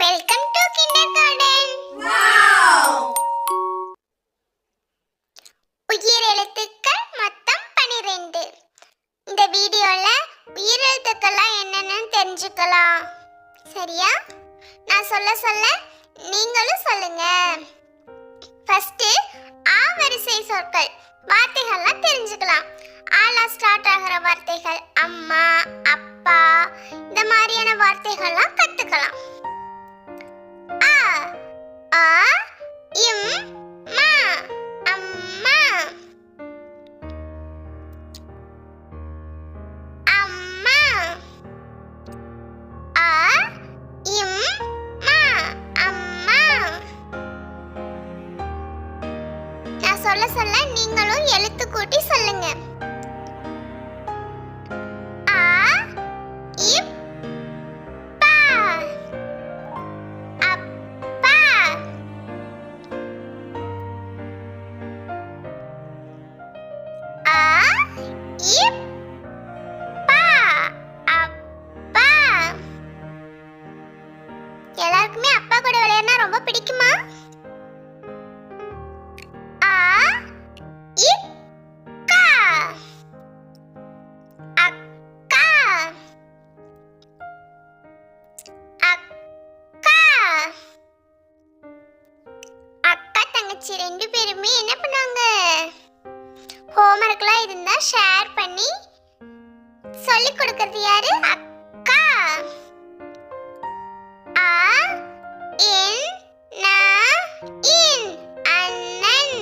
Welcome to kinder garden உயிர் எழுத்துக்கள் மொத்தம் பனிரெண்டு. இந்த வீடியோல உயிர் எழுத்துக்கள்லாம் என்னன்னு தெரிஞ்சுக்கலாம். சரியா? நான் சொல்ல சொல்ல நீங்களும் சொல்லுங்க. ஃபர்ஸ்ட் ஆ வரிசை சொற்கள் வார்த்தைகள்லாம் தெரிஞ்சுக்கலாம். ஆலா ஸ்டார்ட் ஆகிற வார்த்தைகள் அம்மா அப்பா இந்த மாதிரியான வார்த்தைகள்லாம் கற்றுக்கலாம் சொல்ல சொல்ல நீங்களும் எழுத்து கூட்டி சொல்லுங்க. அப்பா. அப்பா. எல்லாருக்குமே அப்பா கூட விளையாடினா ரொம்ப பிடிக்குமா? அக்கா ரெண்டு பேருமே என்ன பண்ணாங்க ஹோம்ஒர்க்லாம் இருந்தா ஷேர் பண்ணி சொல்லி கொடுக்கறது யாரு? அக்கா. ஆ என் நா இன் அண்ணன்.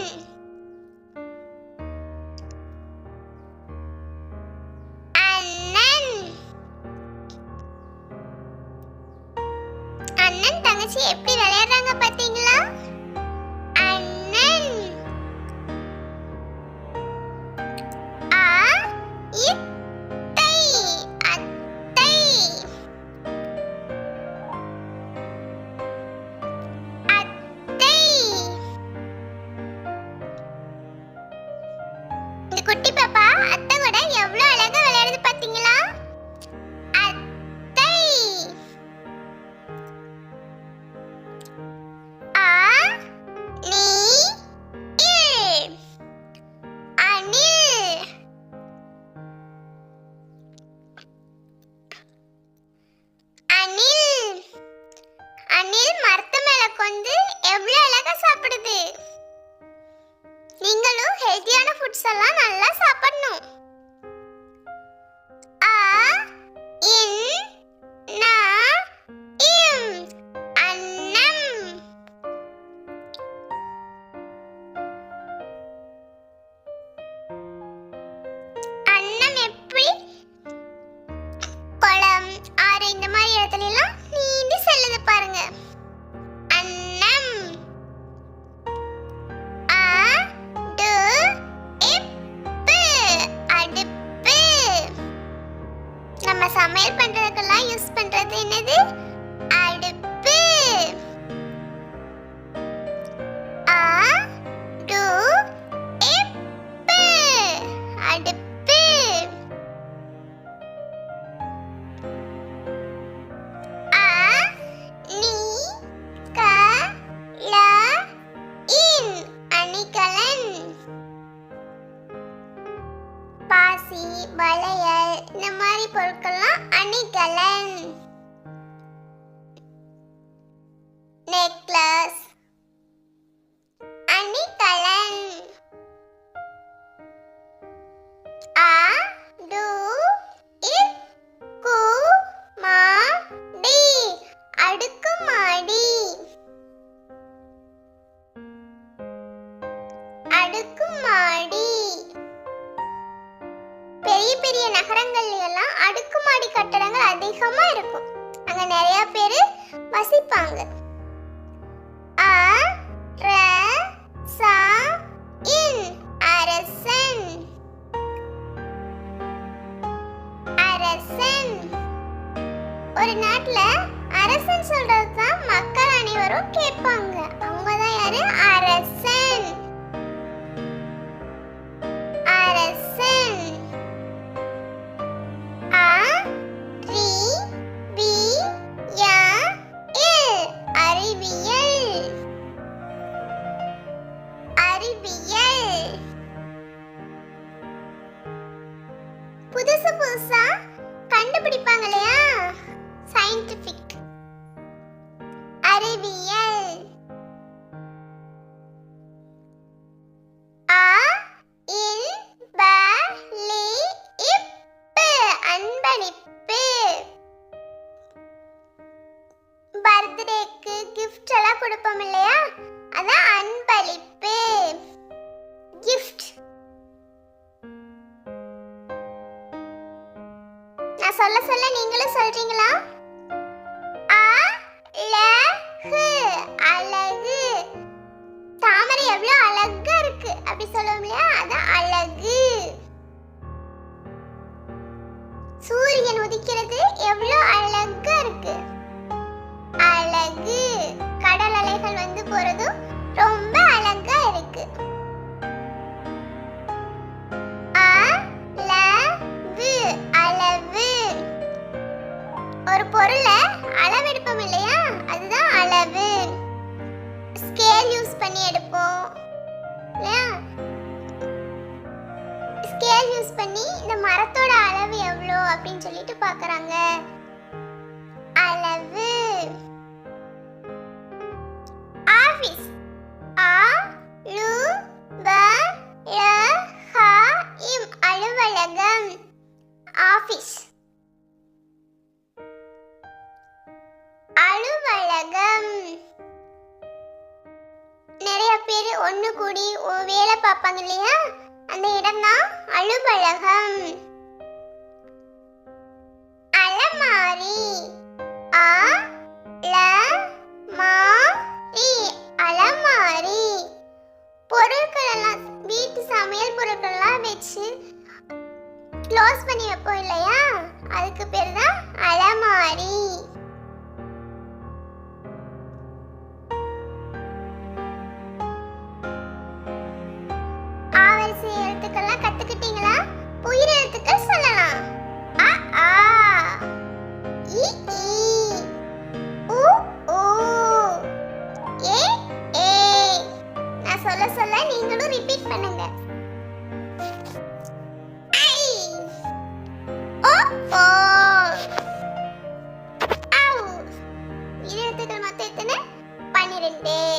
அண்ணன். அண்ணன் தங்கச்சி எப்படி விளையாடுறாங்க பாத்தீங்களா அணில் மரத்து மேல கொண்டு எவ்வளவு அழகா சாப்பிடுது. நீங்களும் ஹெல்த்தியான ஃபுட்ஸ் எல்லாம் நல்லா சாப்பிடணும். வளையல் இந்த மாதிரி பொருட்கள்லாம் அணிகலன். நகரங்கள்ல எல்லாம் அடுக்குமாடி கட்டடங்கள் அதிகமா இருக்கும். அங்க நிறைய பேர் வசிப்பாங்க. ஆ ர சா இன் அரசன். அரசன். ஒரு நாட்டுல அரசன் சொல்றது தான் மக்கள் அனைவரும் கொடுப்போம் இல்லையா அதான் அன்பளிப்பு. கிஃப்ட் நான் சொல்ல சொல்ல நீங்களும் சொல்றீங்களா? போறதும் ரொம்ப அழகா இருக்கு. அளவு. ஒரு பொருளை அளவெடுப்போம் இல்லையா? அதுதான் அளவு. ஸ்கேல் யூஸ் பண்ணி எடுப்போம். இல்லையா? ஸ்கேல் யூஸ் பண்ணி இந்த மரத்தோட அளவு எவ்வளோ அப்படின்னு சொல்லிட்டு பார்க்குறாங்க ஆபீஸ் ஆ லு ப ல ஹ இம் அலுவலகம். ஆபீஸ் அலுவலகம். நிறைய பேர் ஒன்று கூடி வேலை பார்ப்பாங்க இல்லையா? அந்த இடம் தான் அலுவலகம். வச்சு க்ளோஸ் பண்ணி வைப்போம் இல்லையா? அதுக்கு பேர் தான் அலமாரி. ஆவரிசை எழுத்துக்கள்லாம் கத்துக்கிட்டீங்களா? உயிர் எழுத்துக்கள் சொல்லலாம். அ ஆ இ ஈ உ ஊ ஏ ஏ. நான் சொல்ல சொல்ல நீங்களும் ரிப்பீட் பண்ணுங்க. day.